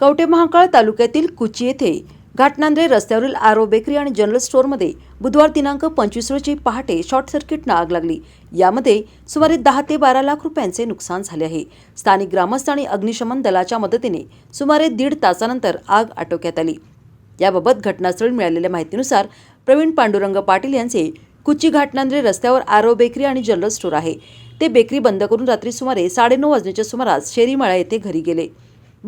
कवठे महाकाळ तालुक्यातील कुची येथे घाटनांद्रे रस्त्यावरील आरो बेकरी आणि जनरल स्टोअरमध्ये बुधवार दिनांक पंचवीस रोजी पहाटे शॉर्ट सर्किटनं आग लागली. यामध्ये सुमारे दहा ते बारा लाख रुपयांचे नुकसान झाले आहे. स्थानिक ग्रामस्थ आणि अग्निशमन दलाच्या मदतीने सुमारे दीड तासानंतर आग आटोक्यात आली. याबाबत घटनास्थळी मिळालेल्या माहितीनुसार प्रवीण पांडुरंग पाटील यांचे कुची घाटनांद्रे रस्त्यावर आरो बेकरी आणि जनरल स्टोअर आहे. ते बेकरी बंद करून रात्री सुमारे साडेनऊ वाजण्याच्या सुमारास शेरीमाळा येथे घरी गेले.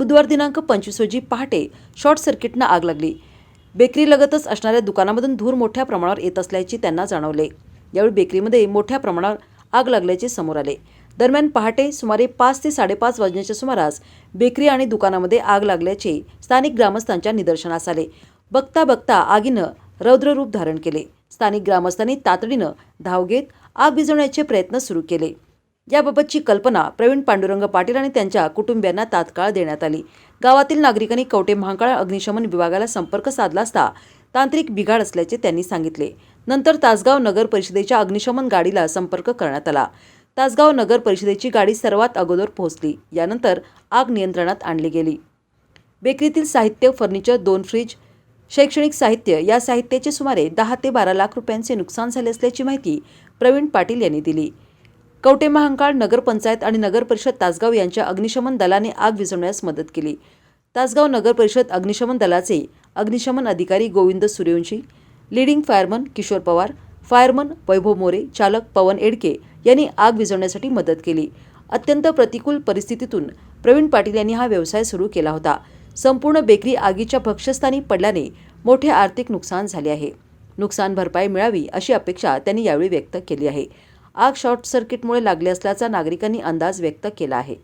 बुधवार दिनांक पंचवीस रोजी पहाटे शॉर्ट सर्किटनं आग लागली. बेकरीलगतच असणाऱ्या दुकानामधून धूर मोठ्या प्रमाणावर येत असल्याचे त्यांना जाणवले. यावेळी बेकरीमध्ये मोठ्या प्रमाणावर आग लागल्याचे समोर आले. दरम्यान पहाटे सुमारे पाच ते साडेपाच वाजण्याच्या सुमारास बेकरी आणि दुकानामध्ये आग लागल्याचे स्थानिक ग्रामस्थांच्या निदर्शनास आले. बघता बघता आगीनं रौद्ररूप धारण केले. स्थानिक ग्रामस्थांनी तातडीनं धाव घेत आग विझवण्याचे प्रयत्न सुरू केले. याबाबतची कल्पना प्रवीण पांडुरंग पाटील आणि त्यांच्या कुटुंबियांना तात्काळ देण्यात आली. गावातील नागरिकांनी कवटे महांकाळ अग्निशमन विभागाला संपर्क साधला असता तांत्रिक बिघाड असल्याचे त्यांनी सांगितले. नंतर तासगाव नगर परिषदेच्या अग्निशमन गाडीला संपर्क करण्यात आला. तासगाव नगर परिषदेची गाडी सर्वात अगोदर पोहोचली. यानंतर आग नियंत्रणात आणली गेली. बेकरीतील साहित्य फर्निचर दोन फ्रीज शैक्षणिक साहित्य या साहित्याचे सुमारे दहा ते बारा लाख रुपयांचे नुकसान झाले असल्याची माहिती प्रवीण पाटील यांनी दिली. कवटे महांकाळ नगरपंचायत आणि नगर परिषद तासगाव यांच्या अग्निशमन दलाने आग विझवण्यास मदत केली. तासगाव नगरपरिषद अग्निशमन दलाचे अग्निशमन अधिकारी Govind Suryavanshi leading fireman Kishor Pawar fireman Vaibhav More चालक पवन एडके यांनी आग विझवण्यासाठी मदत केली. अत्यंत प्रतिकूल परिस्थितीतून प्रवीण पाटील यांनी हा व्यवसाय सुरू केला होता. संपूर्ण बेकरी आगीच्या भक्षस्थानी पडल्याने मोठे आर्थिक नुकसान झाले आहे. नुकसान भरपाई मिळावी अशी अपेक्षा त्यांनी यावेळी व्यक्त केली आहे. आग शॉर्ट सर्किटमुळे लागली असल्याचा नागरिकांनी अंदाज व्यक्त केला आहे.